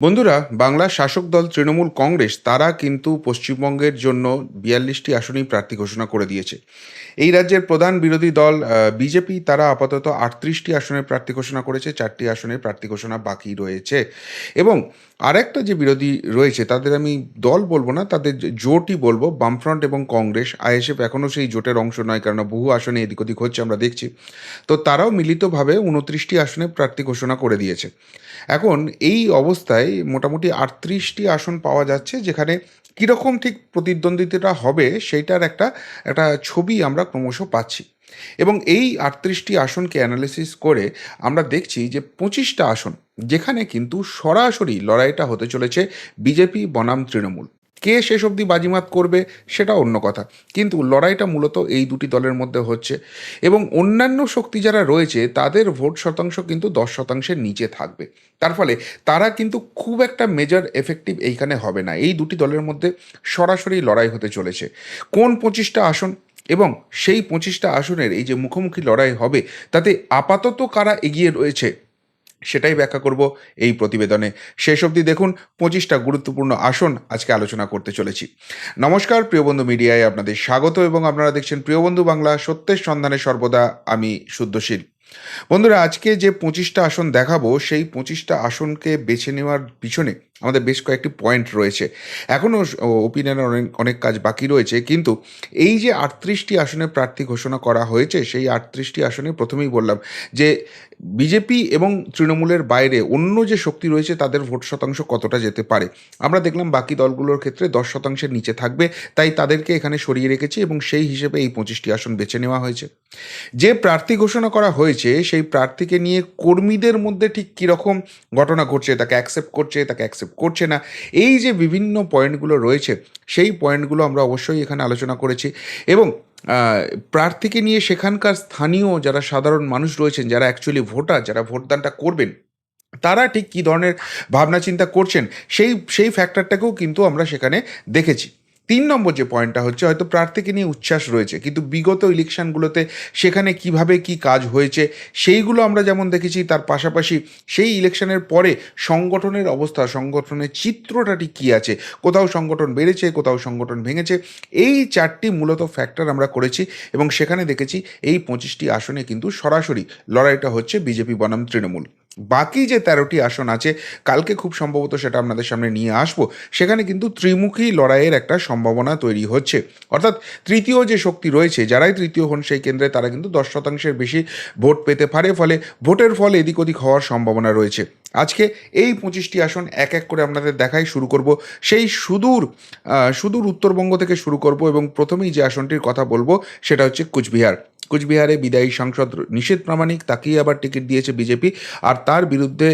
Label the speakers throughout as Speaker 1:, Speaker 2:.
Speaker 1: বন্ধুরা, বাংলা শাসক দল তৃণমূল কংগ্রেস, তারা কিন্তু পশ্চিমবঙ্গের জন্য বিয়াল্লিশটি আসনেই প্রার্থী ঘোষণা করে দিয়েছে। এই রাজ্যের প্রধান বিরোধী দল বিজেপি, তারা আপাতত আটত্রিশটি আসনের প্রার্থী ঘোষণা করেছে, চারটি আসনের প্রার্থী ঘোষণা বাকি রয়েছে। এবং আরেকটা যে বিরোধী রয়েছে, তাদের আমি দল বলব না, তাদের জোটই বলব, বামফ্রন্ট এবং কংগ্রেস, আইএসএফ এখনও সেই জোটের অংশ নয় কারণ বহু আসনে এদিক ওদিক হচ্ছে আমরা দেখছি। তো তারাও মিলিতভাবে উনত্রিশটি আসনে প্রার্থী ঘোষণা করে দিয়েছে। এখন এই অবস্থায় মোটামুটি আটত্রিশটি আসন পাওয়া যাচ্ছে, যেখানে কীরকম ঠিক প্রতিদ্বন্দ্বিতাটা হবে, সেইটার একটা একটা ছবি আমরা ক্রমশ পাচ্ছি। এবং এই আটত্রিশটি আসনকে অ্যানালিসিস করে আমরা দেখছি যে পঁচিশটা আসন, যেখানে কিন্তু সরাসরি লড়াইটা হতে চলেছে বিজেপি, বনাম, তৃণমূল। কে শেষ অবধি বাজিমাত করবে সেটা অন্য কথা, কিন্তু লড়াইটা মূলত এই দুটি দলের মধ্যে হচ্ছে। এবং অন্যান্য শক্তি যারা রয়েছে, তাদের ভোট শতাংশ কিন্তু দশ শতাংশের নিচে থাকবে। তার ফলে তারা কিন্তু খুব একটা মেজর এফেক্টিভ এইখানে হবে না। এই দুটি দলের মধ্যে সরাসরি লড়াই হতে চলেছে। কোন পঁচিশটা আসন এবং সেই পঁচিশটা আসনের এই যে মুখোমুখি লড়াই হবে, তাতে আপাতত কারা এগিয়ে রয়েছে সেটাই ব্যাখ্যা করব এই প্রতিবেদনে। শেষ অবধি দেখুন, পঁচিশটা গুরুত্বপূর্ণ আসন আজকে আলোচনা করতে চলেছি। নমস্কার প্রিয়বন্ধু মিডিয়ায় আপনাদের স্বাগত এবং আপনারা দেখছেন প্রিয়বন্ধু বাংলা, সত্যের সন্ধানে সর্বদা আমি শুদ্ধশীল। বন্ধুরা, আজকে যে পঁচিশটা আসন দেখাবো, সেই পঁচিশটা আসনকে বেছে নেওয়ার পিছনে আমাদের বেশ কয়েকটি পয়েন্ট রয়েছে। এখনও ওপিনিয়নের অনেক অনেক কাজ বাকি রয়েছে, কিন্তু এই যে আটত্রিশটি আসনে প্রার্থী ঘোষণা করা হয়েছে, সেই আটত্রিশটি আসনে প্রথমেই বললাম যে বিজেপি এবং তৃণমূলের বাইরে অন্য যে শক্তি রয়েছে, তাদের ভোট শতাংশ কতটা যেতে পারে? আমরা দেখলাম বাকি দলগুলোর ক্ষেত্রে দশ শতাংশের নিচে থাকবে, তাই তাদেরকে এখানে সরিয়ে রেখেছি এবং সেই হিসেবে এই পঁচিশটি আসন বেছে নেওয়া হয়েছে। যে প্রার্থী ঘোষণা করা হয়েছে, সেই প্রার্থীকে নিয়ে কর্মীদের মধ্যে ঠিক কীরকম ঘটনা ঘটছে, তাকে অ্যাকসেপ্ট করছে, তাকে অ্যাকসেপ্ট করছে না। এই যে বিভিন্ন পয়েন্টগুলো রয়েছে, সেই পয়েন্টগুলো আমরা অবশ্যই এখানে আলোচনা করেছি এবং প্রার্থীকে নিয়ে সেখানকার স্থানীয় যারা সাধারণ মানুষ রয়েছেন, যারা অ্যাকচুয়ালি ভোটার, যারা ভোটদানটা করবেন, তারা ঠিক কী ধরনের ভাবনা চিন্তা করছেন, সেই সেই ফ্যাক্টরটাকেও কিন্তু আমরা সেখানে দেখেছি। তিন নম্বর যে পয়েন্টটা হচ্ছে, হয়তো প্রার্থীকে নিয়ে উচ্ছ্বাস রয়েছে, কিন্তু বিগত ইলেকশনগুলোতে সেখানে কীভাবে কি কাজ হয়েছে, সেইগুলো আমরা যেমন দেখেছি, তার পাশাপাশি সেই ইলেকশনের পরে সংগঠনের অবস্থা, সংগঠনের চিত্রটা ঠিক কী আছে, কোথাও সংগঠন বেড়েছে, কোথাও সংগঠন ভেঙেছে, এই চারটি মূলত ফ্যাক্টর আমরা করেছি এবং সেখানে দেখেছি এই পঁচিশটি আসনে কিন্তু সরাসরি লড়াইটা হচ্ছে বিজেপি বনাম তৃণমূল। বাকি যে তেরোটি আসন আছে, কালকে খুব সম্ভবত সেটা আপনাদের সামনে নিয়ে আসব। সেখানে কিন্তু ত্রিমুখী লড়াইয়ের একটা সম্ভাবনা তৈরি হচ্ছে। অর্থাৎ তৃতীয় যে শক্তি রয়েছে, যারাই তৃতীয় হন সেই কেন্দ্রে তারা কিন্তু দশ শতাংশের বেশি ভোট পেতে পারে, ফলে ভোটের ফল এদিক ওদিক হওয়ার সম্ভাবনা রয়েছে। আজকে এই পঁচিশটি আসন এক এক করে আপনাদের দেখাই শুরু করব। সেই সুদূর সুদূর উত্তরবঙ্গ থেকে শুরু করব এবং প্রথমেই যে আসনটির কথা বলব সেটা হচ্ছে কুচবিহার। কুচবিহারে বিদায়ী সাংসদ নিষেধ প্রামাণিক, তাকেই আবার টিকিট দিয়েছে বিজেপি। আর তার বিরুদ্ধে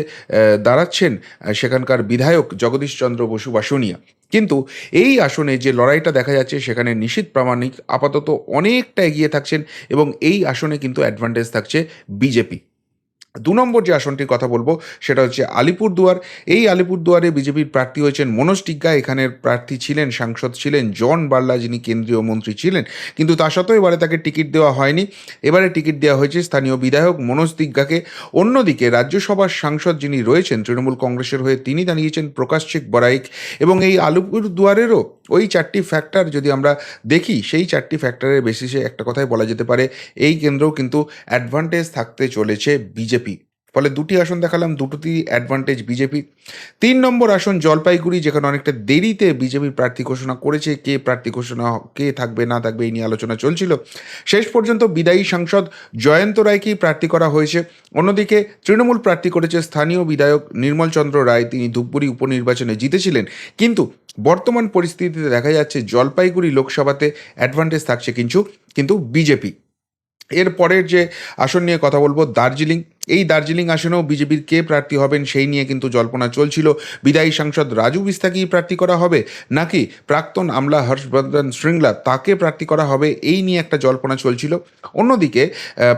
Speaker 1: দাঁড়াচ্ছেন সেখানকার বিধায়ক জগদীশ চন্দ্র বসু বাসনিয়া কিন্তু এই আসনে যে লড়াইটা দেখা যাচ্ছে, সেখানে নিশীত প্রামাণিক আপাতত অনেকটা এগিয়ে থাকছেন এবং এই আসনে কিন্তু অ্যাডভান্টেজ থাকছে বিজেপি। দু নম্বর যে আসনটির কথা বলব, সেটা হচ্ছে আলিপুরদুয়ার। এই আলিপুরদুয়ারে বিজেপির প্রার্থী হয়েছেন মনোজ টিগ্গা, এখানের প্রার্থী ছিলেন, সাংসদ ছিলেন জন বার্লা যিনি কেন্দ্রীয় মন্ত্রী ছিলেন। কিন্তু তা সত্ত্বেও এবারে তাকে টিকিট দেওয়া হয়নি। এবারে টিকিট দেওয়া হয়েছে স্থানীয় বিধায়ক মনোজ দিগ্গাকে অন্যদিকে রাজ্যসভার সাংসদ যিনি রয়েছেন, তৃণমূল কংগ্রেসের হয়ে তিনি দাঁড়িয়েছেন প্রকাশ চেক বরাইক। এবং এই আলিপুরদুয়ারেরও ওই চারটি ফ্যাক্টর যদি আমরা দেখি, সেই চারটি ফ্যাক্টরের বেসিসে একটা কথাই বলা যেতে পারে, এই কেন্দ্রেও কিন্তু অ্যাডভান্টেজ থাকতে চলেছে বিজেপি। ফলে দুটি আসন দেখালাম, দুটোতেই অ্যাডভান্টেজ বিজেপি। তিন নম্বর আসন জলপাইগুড়ি, যেখানে অনেকটা দেরিতে বিজেপির প্রার্থী ঘোষণা করেছে, কে প্রার্থী ঘোষণা, কে থাকবে, না থাকবে এই নিয়ে আলোচনা চলছিল। শেষ পর্যন্ত বিদায়ী সাংসদ জয়ন্ত রায়কেই প্রার্থী করা হয়েছে। অন্যদিকে তৃণমূল প্রার্থী করেছে স্থানীয় বিধায়ক নির্মলচন্দ্র রায়। তিনি ধূপগুড়ি উপনির্বাচনে জিতেছিলেন। কিন্তু বর্তমান পরিস্থিতিতে দেখা যাচ্ছে, জলপাইগুড়ি লোকসভাতে অ্যাডভান্টেজ থাকছে কিন্তু কিন্তু বিজেপি। এর পরের যে আসন নিয়ে কথা বলব, দার্জিলিং। এই দার্জিলিং আসনেও বিজেপির কে প্রার্থী হবেন সেই নিয়ে কিন্তু জল্পনা চলছিল। বিদায়ী সাংসদ রাজু বিস্তাকেই প্রার্থী করা হবে, নাকি প্রাক্তন আমলা হর্ষবর্ধন শৃঙ্গলা তাকে প্রার্থী করা হবে, এই নিয়ে একটা জল্পনা চলছিল। অন্যদিকে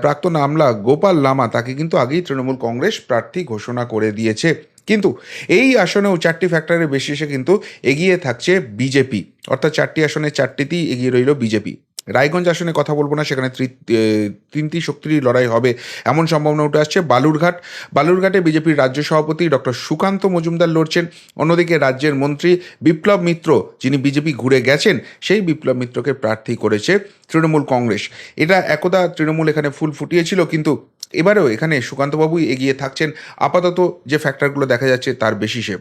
Speaker 1: প্রাক্তন আমলা গোপাল লামা তাকে কিন্তু আগেই তৃণমূল কংগ্রেস প্রার্থী ঘোষণা করে দিয়েছে। কিন্তু এই আসনেও চারটি ফ্যাক্টরের বেশি এসে কিন্তু এগিয়ে থাকছে বিজেপি। অর্থাৎ চারটি আসনে চারটিতেই এগিয়ে রইল বিজেপি। রায়গঞ্জ আসনে কথা বলব না, সেখানে তিনটি শক্তিরই লড়াই হবে এমন সম্ভাবনা উঠে আসছে। বালুরঘাট, বালুরঘাটে বিজেপির রাজ্য সভাপতি ডক্টর সুকান্ত মজুমদার লড়ছেন। অন্যদিকে রাজ্যের মন্ত্রী বিপ্লব মিত্র, যিনি বিজেপি ঘুরে গেছেন, সেই বিপ্লব মিত্রকে প্রার্থী করেছে তৃণমূল কংগ্রেস। এটা একদা তৃণমূল এখানে ফুল ফুটিয়েছিল, কিন্তু এবারেও এখানে সুকান্তবাবুই এগিয়ে থাকছেন। আপাতত যে ফ্যাক্টরগুলো দেখা যাচ্ছে, তার বেশিসে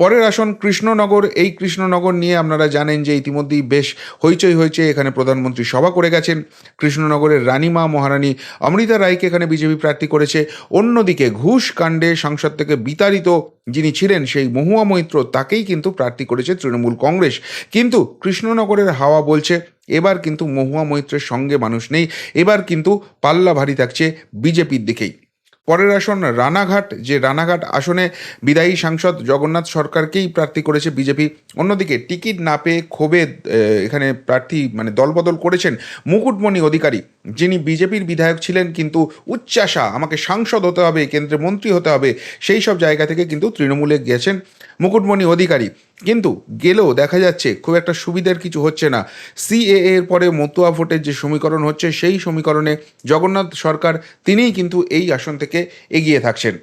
Speaker 1: পরের আসন কৃষ্ণনগর। এই কৃষ্ণনগর নিয়ে আপনারা জানেন যে ইতিমধ্যেই বেশ হইচই হয়েছে, এখানে প্রধানমন্ত্রী সভা করে গেছেন। কৃষ্ণনগরের রানীমা মহারানী অমৃতা রায়কে এখানে বিজেপি প্রার্থী করেছে। অন্যদিকে ঘুষ কাণ্ডে সংসদ থেকে বিতাড়িত যিনি ছিলেন সেই মহুয়া মৈত্র, তাকেই কিন্তু প্রার্থী করেছে তৃণমূল কংগ্রেস। কিন্তু কৃষ্ণনগরের হাওয়া বলছে, এবার কিন্তু মহুয়া মৈত্রের সঙ্গে মানুষ নেই, এবার কিন্তু পাল্লা ভারী থাকছে বিজেপির দিকেই। পরের আসন রানাঘাট। যে রানাঘাট আসনে বিদায়ী সাংসদ জগন্নাথ সরকারকেই প্রার্থী করেছে বিজেপি। অন্যদিকে টিকিট না পেয়ে ক্ষোভে এখানে প্রার্থী মানে দলবদল করেছেন মুকুটমণি অধিকারী। যিনি বিজেপির বিধায়ক ছিলেন কিন্তু উচ্চাশা, আমাকে সাংসদ হতে হবে কেন্দ্রে মন্ত্রী হতে হবে, সেই সব জায়গা থেকে কিন্তু তৃণমূলে গেছেন মুকুটমণি অধিকারী। কিন্তু গেলেও দেখা যাচ্ছে খুব একটা সুবিধার কিছু হচ্ছে না। সিএ এর পরে মতুয়া ভোটের যে সমীকরণ হচ্ছে, সেই সমীকরণে জগন্নাথ সরকার তিনিই কিন্তু এই আসন থেকে এগিয়ে থাকছেন।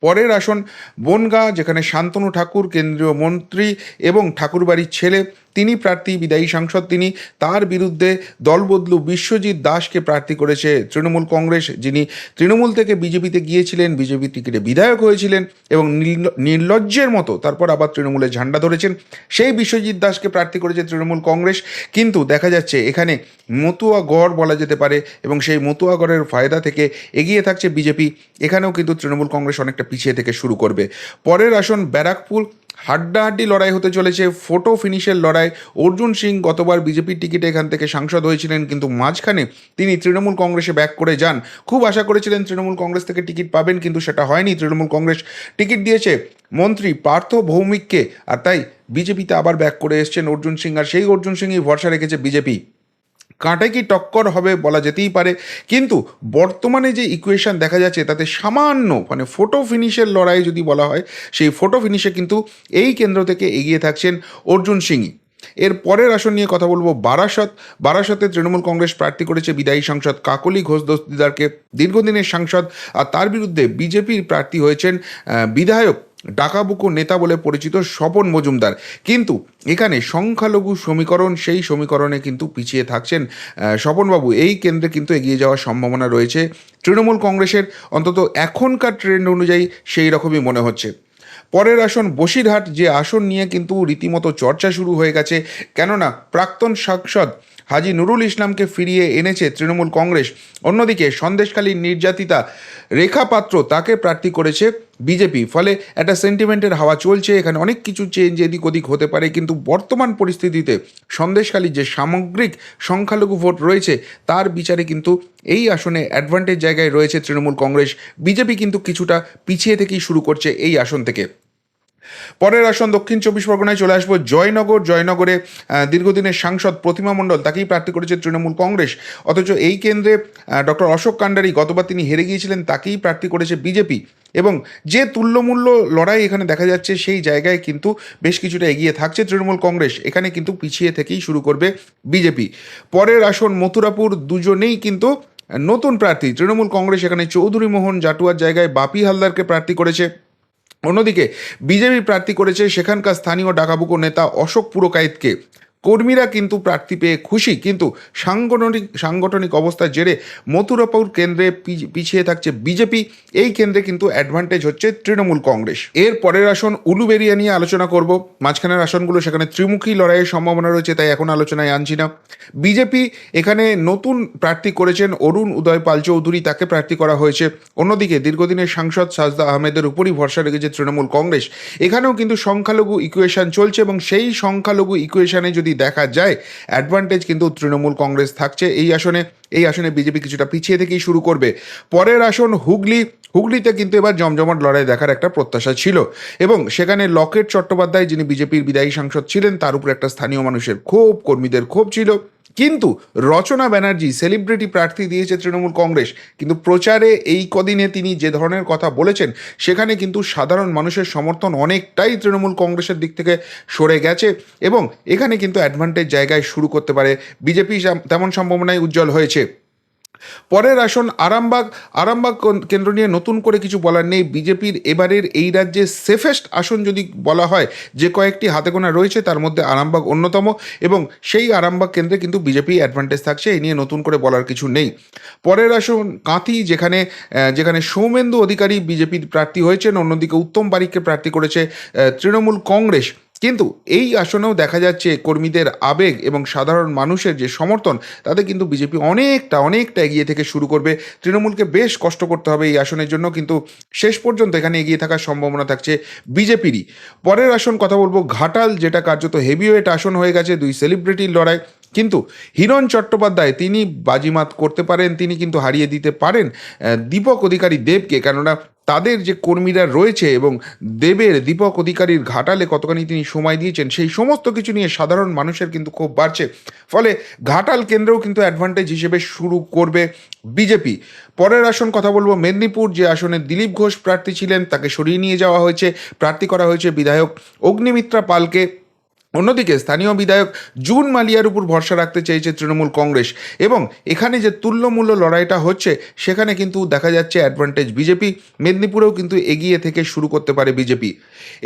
Speaker 1: পরের আসন বনগা, যেখানে শান্তনু ঠাকুর, কেন্দ্রীয় মন্ত্রী এবং ঠাকুরবাড়ির ছেলে তিনি প্রার্থী, বিদায়ী সাংসদ তিনি। তার বিরুদ্ধে দলবদলু বিশ্বজিৎ দাসকে প্রার্থী করেছে তৃণমূল কংগ্রেস, যিনি তৃণমূল থেকে বিজেপিতে গিয়েছিলেন, বিজেপি টিকিটে বিধায়ক হয়েছিলেন এবং নির্লজ্জের মতো তারপর আবার তৃণমূলে ঝান্ডা ধরেছেন। সেই বিশ্বজিৎ দাসকে প্রার্থী করেছে তৃণমূল কংগ্রেস, কিন্তু দেখা যাচ্ছে এখানে মতুয়া গড় বলা যেতে পারে এবং সেই মতুয়া গড়ের ফায়দা থেকে এগিয়ে থাকছে বিজেপি। এখানেও কিন্তু তৃণমূল কংগ্রেস অনেকটা পিছিয়ে থেকে শুরু করবে। পরের আসন ব্যারাকপুর হাড্ডাহাড্ডি লড়াই হতে চলেছে। ফোটো ফিনিশের লড়াই। অর্জুন সিং গতবার বিজেপির টিকিটে এখান থেকে সাংসদ হয়েছিলেন, কিন্তু মাঝখানে তিনি তৃণমূল কংগ্রেসে ব্যাক করে যান। খুব আশা করেছিলেন তৃণমূল কংগ্রেস থেকে টিকিট পাবেন, কিন্তু সেটা হয়নি। তৃণমূল কংগ্রেস টিকিট দিয়েছে মন্ত্রী পার্থ ভৌমিককে, আর তাই বিজেপিতে আবার ব্যাক করে এসছেন অর্জুন সিং। আর সেই অর্জুন সিংই ভরসা রেখেছে বিজেপি। কাঁটায় কি টক্কর হবে বলা যেতেই পারে। কিন্তু বর্তমানে যে ইকুয়েশন দেখা যাচ্ছে, তাতে সামান্য মানে ফোটো ফিনিশের লড়াই যদি বলা হয়, সেই ফোটো ফিনিশে কিন্তু এই কেন্দ্র থেকে এগিয়ে থাকছেন অর্জুন সিংই। এর পরের আসন নিয়ে কথা বলব বারাসত। বারাসতে তৃণমূল কংগ্রেস প্রার্থী করেছে বিদায়ী সাংসদ কাকলি ঘোষ দস্তিদারকে। দীর্ঘদিনের সাংসদ আর তার বিরুদ্ধে বিজেপির প্রার্থী হয়েছেন বিধায়ক ডাকাবুকো নেতা বলে পরিচিত স্বপন মজুমদার। কিন্তু এখানে সংখ্যালঘু সমীকরণ, সেই সমীকরণে কিন্তু পিছিয়ে থাকছেন স্বপনবাবু। এই কেন্দ্রে কিন্তু এগিয়ে যাওয়ার সম্ভাবনা রয়েছে। তৃণমূল কংগ্রেসের অন্তত এখনকার ট্রেন্ড অনুযায়ী সেই রকমই মনে হচ্ছে। পরের আসন বসিরহাট, যে আসন নিয়ে কিন্তু রীতিমতো চর্চা শুরু হয়ে গেছে। কেননা প্রাক্তন সাংসদ হাজি নুরুল ইসলামকে ফিরিয়ে এনেছে তৃণমূল কংগ্রেস। অন্যদিকে সন্দেশকালীন নির্যাতিতা রেখা পাত্র তাকে প্রার্থী করেছে বিজেপি, ফলে একটা সেন্টিমেন্টের হাওয়া চলছে, এখানে অনেক কিছু চেঞ্জ এদিক ওদিক হতে পারে, কিন্তু বর্তমান পরিস্থিতিতে সন্দেশকালী যে সামগ্রিক সংখ্যালঘু ভোট রয়েছে, তার বিচারে কিন্তু এই আসনে অ্যাডভান্টেজ জায়গায় রয়েছে তৃণমূল কংগ্রেস। বিজেপি কিন্তু কিছুটা পিছিয়ে থেকেই শুরু করছে এই আসন থেকে। পরের আসন দক্ষিণ চব্বিশ পরগনায় চলে আসব জয়নগর। জয়নগরে দীর্ঘদিনের সাংসদ প্রতিমা মণ্ডল তাকেই প্রার্থী করেছে তৃণমূল কংগ্রেস। অথচ এই কেন্দ্রে ডক্টর অশোক কান্ডারি গতবার তিনি হেরে গিয়েছিলেন, তাকেই প্রার্থী করেছে বিজেপি। এবং যে তুল্যমূল্য লড়াই এখানে দেখা যাচ্ছে, সেই জায়গায় কিন্তু বেশ কিছুটা এগিয়ে থাকছে তৃণমূল কংগ্রেস। এখানে কিন্তু পিছিয়ে থেকেই শুরু করবে বিজেপি। পরের আসন মথুরাপুর, দুজনেই কিন্তু নতুন প্রার্থী। তৃণমূল কংগ্রেস এখানে চৌধুরী মোহন জাটুয়ার জায়গায় বাপি হালদারকে প্রার্থী করেছে। অন্যদিকে বিজেপি প্রার্থী করেছে সেখানকার স্থানীয় ডাকাবুকো নেতা অশোক পুরকায়েতকে। কর্মীরা কিন্তু প্রার্থী পেয়ে খুশি, কিন্তু সাংগঠনিক সাংগঠনিক অবস্থার জেরে মথুরাপুর কেন্দ্রে পিছিয়ে থাকছে বিজেপি, এই কেন্দ্রে কিন্তু অ্যাডভান্টেজ হচ্ছে তৃণমূল কংগ্রেস। এর পরের আসন উলুবেরিয়া নিয়ে আলোচনা করব, মাঝখানের আসনগুলো সেখানে ত্রিমুখী লড়াইয়ের সম্ভাবনা রয়েছে, তাই এখন আলোচনায় আনছি না। বিজেপি এখানে নতুন প্রার্থী করেছেন অরুণ উদয় পাল চৌধুরী, তাকে প্রার্থী করা হয়েছে। অন্যদিকে দীর্ঘদিনের সাংসদ সাজদা আহমেদের উপরই ভরসা রেখেছে তৃণমূল কংগ্রেস। এখানেও কিন্তু সংখ্যালঘু ইকুয়েশন চলছে এবং সেই সংখ্যালঘু ইকুয়েশনে যদি দেখা যায় অ্যাডভান্টেজ কিন্তু তৃণমূল কংগ্রেস থাকছে। এই আসনে এই আসনে বিজেপি কিছুটা পিছিয়ে থেকেই শুরু করবে। পরের আসন হুগলি। হুগলিতে কিন্তু এবার জমজমাট লড়াই দেখার একটা প্রত্যাশা ছিল। এবং সেখানে লকেট চট্টোপাধ্যায়, যিনি বিজেপির বিদায়ী সাংসদ ছিলেন, তার উপর একটা স্থানীয় মানুষের ক্ষোভ, কর্মীদের ক্ষোভ ছিল। কিন্তু রচনা ব্যানার্জি সেলিব্রিটি প্রার্থী দিয়েছে তৃণমূল কংগ্রেস। কিন্তু প্রচারে এই কদিনে তিনি যে ধরনের কথা বলেছেন, সেখানে কিন্তু সাধারণ মানুষের সমর্থন অনেকটাই তৃণমূল কংগ্রেসের দিক থেকে সরে গেছে এবং এখানে কিন্তু অ্যাডভান্টেজ জায়গায় শুরু করতে পারে। বিজেপি তেমন সম্ভাবনায় উজ্জ্বল হয়েছে। পরের আসন আরামবাগ। আরামবাগ কেন্দ্র নিয়ে নতুন করে কিছু বলার নেই। বিজেপির এবারের এই রাজ্যে সেফেস্ট আসন যদি বলা হয়, যে কয়েকটি হাতে গোনা রয়েছে, তার মধ্যে আরামবাগ অন্যতম এবং সেই আরামবাগ কেন্দ্রে কিন্তু বিজেপি অ্যাডভান্টেজ থাকছে, এই নিয়ে নতুন করে বলার কিছু নেই। পরের আসন কাঁথি, যেখানে যেখানে সৌমেন্দু অধিকারী বিজেপির প্রার্থী হয়েছেন, অন্যদিকে উত্তম বারিককে প্রার্থী করেছে তৃণমূল কংগ্রেস। কিন্তু এই আসনেও দেখা যাচ্ছে কর্মীদের আবেগ এবং সাধারণ মানুষের যে সমর্থন, তাতে কিন্তু বিজেপি অনেকটা অনেকটা এগিয়ে থেকে শুরু করবে। তৃণমূলকে বেশ কষ্ট করতে হবে এই আসনের জন্য, কিন্তু শেষ পর্যন্ত এখানে এগিয়ে থাকার সম্ভাবনা থাকছে বিজেপিরই। পরের আসন কথা বলব, ঘাটাল, যেটা কার্যত হেভিওয়েট আসন হয়ে গেছে দুই সেলিব্রিটির লড়াই। কিন্তু হিরণ চট্টোপাধ্যায়, তিনি বাজিমাত করতে পারেন, তিনি কিন্তু হারিয়ে দিতে পারেন দীপক অধিকারী দেবকে। কেননা তাদের যে কর্মীরা রয়েছে এবং দেবের দীপক অধিকারীর ঘাটালে কতখানি তিনি সময় দিয়েছেন, সেই সমস্ত কিছু নিয়ে সাধারণ মানুষের কিন্তু খুব বাড়ছে। ফলে ঘাটাল কেন্দ্রেও কিন্তু অ্যাডভান্টেজ হিসেবে শুরু করবে বিজেপি। পরের আসন কথা বলব, মেদিনীপুর যে আসনে দিলীপ ঘোষ প্রার্থী ছিলেন, তাকে সরিয়ে নিয়ে যাওয়া হয়েছে। প্রার্থী করা হয়েছে বিধায়ক অগ্নিমিত্রা পালকে। অন্যদিকে স্থানীয় বিধায়ক জুন মালিয়ার উপর ভরসা রাখতে চেয়েছে তৃণমূল কংগ্রেস এবং এখানে যে তুল্যমূল্য লড়াইটা হচ্ছে, সেখানে কিন্তু দেখা যাচ্ছে অ্যাডভান্টেজ বিজেপি, মেদিনীপুরেও কিন্তু এগিয়ে থেকে শুরু করতে পারে বিজেপি।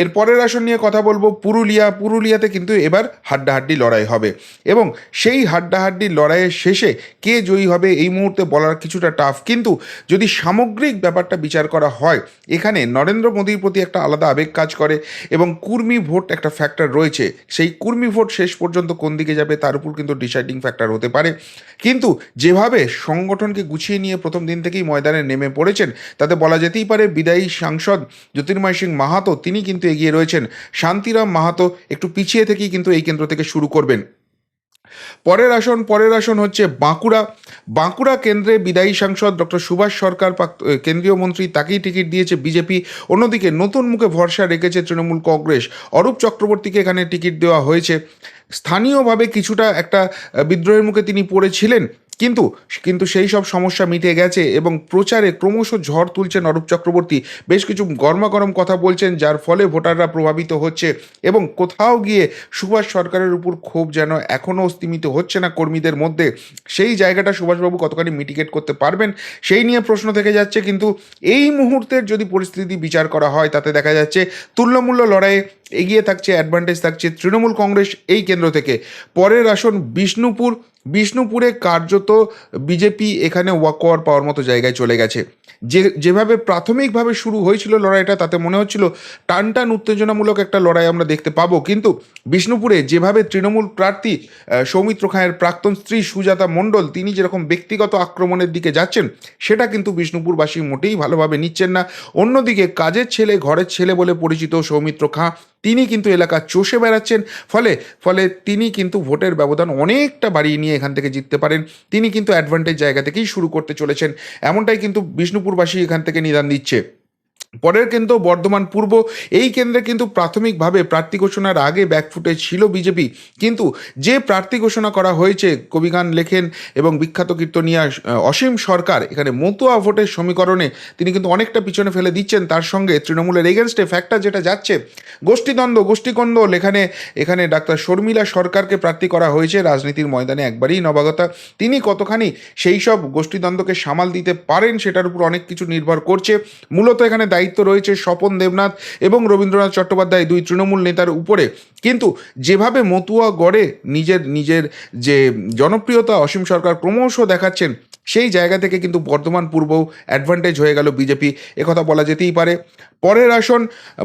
Speaker 1: এর পরের আসন নিয়ে কথা বলব, পুরুলিয়া, পুরুলিয়াতে কিন্তু এবার হাড্ডাহাড্ডি লড়াই হবে এবং সেই হাড্ডাহাড্ডি লড়াইয়ের শেষে কে জয়ী হবে এই মুহূর্তে বলার কিছুটা টাফ কিন্তু যদি সামগ্রিক ব্যাপারটা বিচার করা হয়, এখানে নরেন্দ্র মোদীর প্রতি একটা আলাদা আবেগ কাজ করে এবং কুর্মী ভোট একটা ফ্যাক্টর রয়েছে সেই কুর্মি ভোট শেষ পর্যন্ত কোন দিকে যাবে তার উপর কিন্তু ডিসাইডিং ফ্যাক্টর হতে পারে। কিন্তু যেভাবে সংগঠনকে গুছিয়ে নিয়ে প্রথম দিন থেকেই ময়দানে নেমে পড়েছেন, তাতে বলা যেতেই পারে বিদায়ী সাংসদ জ্যোতির্ময় সিং মাহাতো, তিনি কিন্তু এগিয়ে রয়েছেন। শান্তিরাম মাহাতো একটু পিছিয়ে থেকেই কিন্তু এই কেন্দ্র থেকে শুরু করবেন। পরের আসন পরের আসন হচ্ছে বাঁকুড়া। বাঁকুড়া কেন্দ্রে বিদায়ী সাংসদ ডক্টর সুভাষ সরকার কেন্দ্রীয় মন্ত্রী তাকেই টিকিট দিয়েছে বিজেপি। অন্যদিকে নতুন মুখে ভরসা রেখেছে তৃণমূল কংগ্রেস। অরূপ চক্রবর্তীকে এখানে টিকিট দেওয়া হয়েছে। স্থানীয়ভাবে কিছুটা একটা বিদ্রোহের মুখে তিনি পড়েছিলেন। কিন্তু কিন্তু সেই সব সমস্যা মিটে গেছে এবং প্রচারে ক্রমশ ঝড় তুলছেন অরূপ চক্রবর্তী। বেশ কিছু গরমাগরম কথা বলছেন, যার ফলে ভোটাররা প্রভাবিত হচ্ছে এবং কোথাও গিয়ে সুভাষ সরকারের উপর ক্ষোভ যেন এখনও স্তিমিত হচ্ছে না কর্মীদের মধ্যে। সেই জায়গাটা সুভাষবাবু কতখানি মিটিগেট করতে পারবেন সেই নিয়ে প্রশ্ন থেকে যাচ্ছে, কিন্তু এই মুহূর্তের যদি পরিস্থিতি বিচার করা হয়, তাতে দেখা যাচ্ছে তুল্যমূল্য লড়াইয়ে এগিয়ে থাকছে অ্যাডভান্টেজ থাকছে তৃণমূল কংগ্রেস এই কেন্দ্র থেকে। পরের আসন বিষ্ণুপুর বিষ্ণুপুরে কার্যত বিজেপি এখানে ওয়াক ওভার পাওয়ার মতো জায়গায় চলে গেছে। যে, যেভাবে প্রাথমিকভাবে শুরু হয়েছিল লড়াইটা, তাতে মনে হচ্ছিল টান টান উত্তেজনামূলক একটা লড়াই আমরা দেখতে পাবো। কিন্তু বিষ্ণুপুরে যেভাবে তৃণমূল প্রার্থী সৌমিত্র খায়ের প্রাক্তন স্ত্রী সুজাতা মণ্ডল, তিনি যেরকম ব্যক্তিগত আক্রমণের দিকে যাচ্ছেন, সেটা কিন্তু বিষ্ণুপুরবাসী মোটেই ভালোভাবে নিচ্ছেন না। অন্যদিকে কাজের ছেলে, ঘরের ছেলে বলে পরিচিত সৌমিত্র খাঁ তিনি কিন্তু এলাকা চষে বেড়াচ্ছেন। ফলে ফলে তিনি কিন্তু ভোটের ব্যবধান অনেকটা বাড়িয়ে নিয়ে এখান থেকে জিততে পারেন। তিনি কিন্তু অ্যাডভান্টেজ জায়গা থেকেই শুরু করতে চলেছেন। এমনটাই কিন্তু বিষ্ণুপুরবাসী এখান থেকে নিদান দিচ্ছে। পরের কেন্দ্র বর্ধমান পূর্ব। এই কেন্দ্রে কিন্তু প্রাথমিকভাবে প্রার্থী ঘোষণার আগে ব্যাকফুটে ছিল বিজেপি। কিন্তু যে প্রার্থী ঘোষণা করা হয়েছে কবিগান লেখেন এবং বিখ্যাত কীর্তনিয়া অসীম সরকার, এখানে মতুয়া ভোটের সমীকরণে তিনি কিন্তু অনেকটা পিছনে ফেলে দিচ্ছেন। তার সঙ্গে তৃণমূলের এগেনস্টে ফ্যাক্টর যেটা যাচ্ছে, গোষ্ঠীদ্বন্দ্ব গোষ্ঠীকন্দল এখানে এখানে ডাক্তার শর্মিলা সরকারকে প্রার্থী করা হয়েছে। রাজনীতির ময়দানে একবারই নবাগতা। তিনি কতখানি সেই সব গোষ্ঠীদ্বন্দ্বকে সামাল দিতে পারেন, সেটার উপর অনেক কিছু নির্ভর করছে। মূলত এখানে দায়িত্ব রয়েছে স্বপন দেবনাথ এবং রবীন্দ্রনাথ চট্টোপাধ্যায়, দুই তৃণমূল নেতার উপরে। কিন্তু যেভাবে মতুয়া গড়ে নিজের নিজের যে জনপ্রিয়তা অসীম সরকার ক্রমশ দেখাচ্ছেন, সেই জায়গা থেকে কিন্তু বর্ধমান পূর্ব অ্যাডভান্টেজ হয়ে গেল বিজেপি একথা বলা যেতেই পারে। পরের আসন,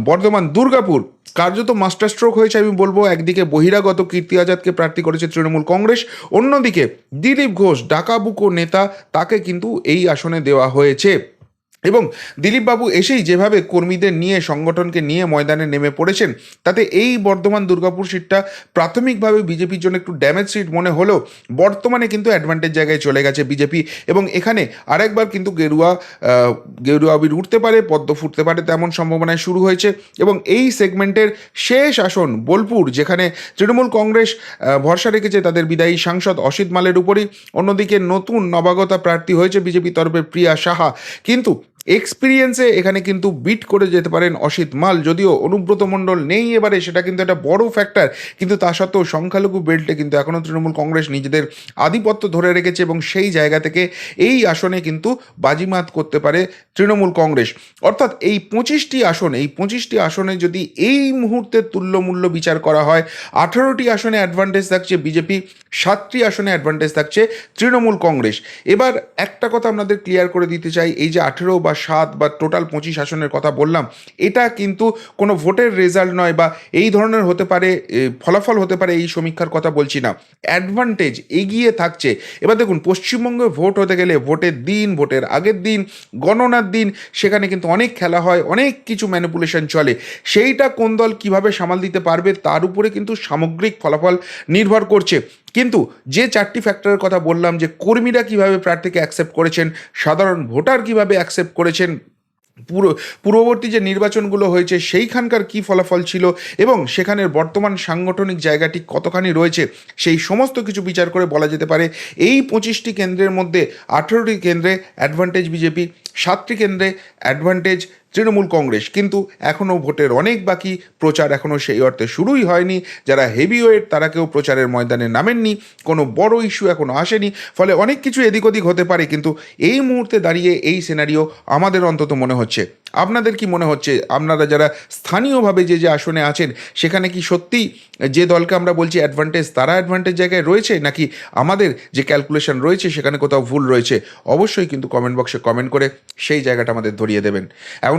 Speaker 1: বর্ধমান দুর্গাপুর। কার্যত মাস্টার স্ট্রোক হয়েছে আমি বলব। একদিকে বহিরাগত কীর্তি আজাদকে প্রার্থী করেছে তৃণমূল কংগ্রেস, অন্যদিকে দিলীপ ঘোষ, ডাকাবুকো নেতা, তাকে কিন্তু এই আসনে দেওয়া হয়েছে। এবং দিলীপবাবু এসেই যেভাবে কর্মীদের নিয়ে, সংগঠনকে নিয়ে ময়দানে নেমে পড়েছেন, তাতে এই বর্ধমান দুর্গাপুর সিটটা প্রাথমিকভাবে বিজেপির জন্য একটু ড্যামেজ সিট মনে হলেও বর্তমানে কিন্তু অ্যাডভান্টেজ জায়গায় চলে গেছে বিজেপি। এবং এখানে আরেকবার কিন্তু গেরুয়া গেরুয়া আবির উঠতে পারে, পদ্ম ফুটতে পারে তেমন সম্ভাবনায় শুরু হয়েছে। এবং এই সেগমেন্টের শেষ আসন বোলপুর, যেখানে তৃণমূল কংগ্রেস ভরসা রেখেছে তাদের বিদায়ী সাংসদ অসিত মালের উপরই। অন্যদিকে নতুন নবাগতা প্রার্থী হয়েছে বিজেপি তরফে প্রিয়া সাহা। কিন্তু এক্সপিরিয়েন্সে এখানে কিন্তু বিট করে যেতে পারেন অসিত মাল, যদিও অনুব্রত মণ্ডল নেই এবারে, সেটা কিন্তু একটা বড় ফ্যাক্টর কিন্তু তা সত্ত্বেও সংখ্যালঘু বেল্টে কিন্তু এখনও তৃণমূল কংগ্রেস নিজেদের আধিপত্য ধরে রেখেছে এবং সেই জায়গা থেকে এই আসনে কিন্তু বাজিমাত করতে পারে তৃণমূল কংগ্রেস। অর্থাৎ এই পঁচিশটি আসন, এই পঁচিশটি আসনে যদি এই মুহূর্তে তুল্যমূল্য বিচার করা হয়, আঠারোটি আসনে অ্যাডভান্টেজ থাকছে বিজেপি সাতটি আসনে অ্যাডভান্টেজ থাকছে তৃণমূল কংগ্রেস। এবার একটা কথা আপনাদের ক্লিয়ার করে দিতে চাই, এই যে আঠেরো বা সাত বা টোটাল পঁচিশ আসনের কথা বললাম, এটা কিন্তু কোনো ভোটের রেজাল্ট নয় বা এই ধরনের হতে পারে ফলাফল হতে পারে এই সমীক্ষার কথা বলছি না। অ্যাডভান্টেজ এগিয়ে থাকছে। এবার দেখুন, পশ্চিমবঙ্গে ভোট হতে গেলে ভোটের দিন ভোটের আগের দিন, গণনার দিন, সেখানে কিন্তু অনেক খেলা হয়, অনেক কিছু ম্যানিপুলেশন চলে। সেইটা কোন দল কীভাবে সামাল দিতে পারবে, তার উপরে কিন্তু সামগ্রিক ফলাফল নির্ভর করছে। কিন্তু যে চারটি ফ্যাক্টরের কথা বললাম যে কর্মীরা কীভাবে প্রার্থীকে অ্যাকসেপ্ট করেছেন, সাধারণ ভোটার কীভাবে অ্যাকসেপ্ট করেছেন, পুরো, পূর্ববর্তী যে নির্বাচনগুলো হয়েছে সেইখানকার কি ফলাফল ছিল এবং সেখানের বর্তমান সাংগঠনিক জায়গাটি কতখানি রয়েছে, সেই সমস্ত কিছু বিচার করে বলা যেতে পারে। এই পঁচিশটি কেন্দ্রের মধ্যে আঠেরোটি কেন্দ্রে অ্যাডভান্টেজ বিজেপি, সাতটি কেন্দ্রে অ্যাডভান্টেজ তৃণমূল কংগ্রেস। কিন্তু এখনও ভোটের অনেক বাকি, প্রচার এখনও সেই অর্থে শুরুই হয়নি। যারা হেভি ওয়েট তারা কেউ প্রচারের ময়দানে নামেননি। কোনো বড় ইস্যু এখনও আসেনি। ফলে অনেক কিছু এদিক ওদিক হতে পারে, কিন্তু এই মুহূর্তে দাঁড়িয়ে এই সিনারিও আমাদের অন্তত মনে হচ্ছে। আপনাদের কি মনে হচ্ছে? আপনারা যারা স্থানীয়ভাবে যে যে আসনে আছেন, সেখানে কি সত্যি যে দলকে আমরা বলছি অ্যাডভান্টেজ তারা অ্যাডভান্টেজ জায়গায় রয়েছে? নাকি আমাদের যে ক্যালকুলেশন রয়েছে, সেখানে কোথাও ভুল রয়েছে? অবশ্যই কিন্তু কমেন্ট বক্সে কমেন্ট করে সেই জায়গাটা আমাদের ধরিয়ে দেবেন।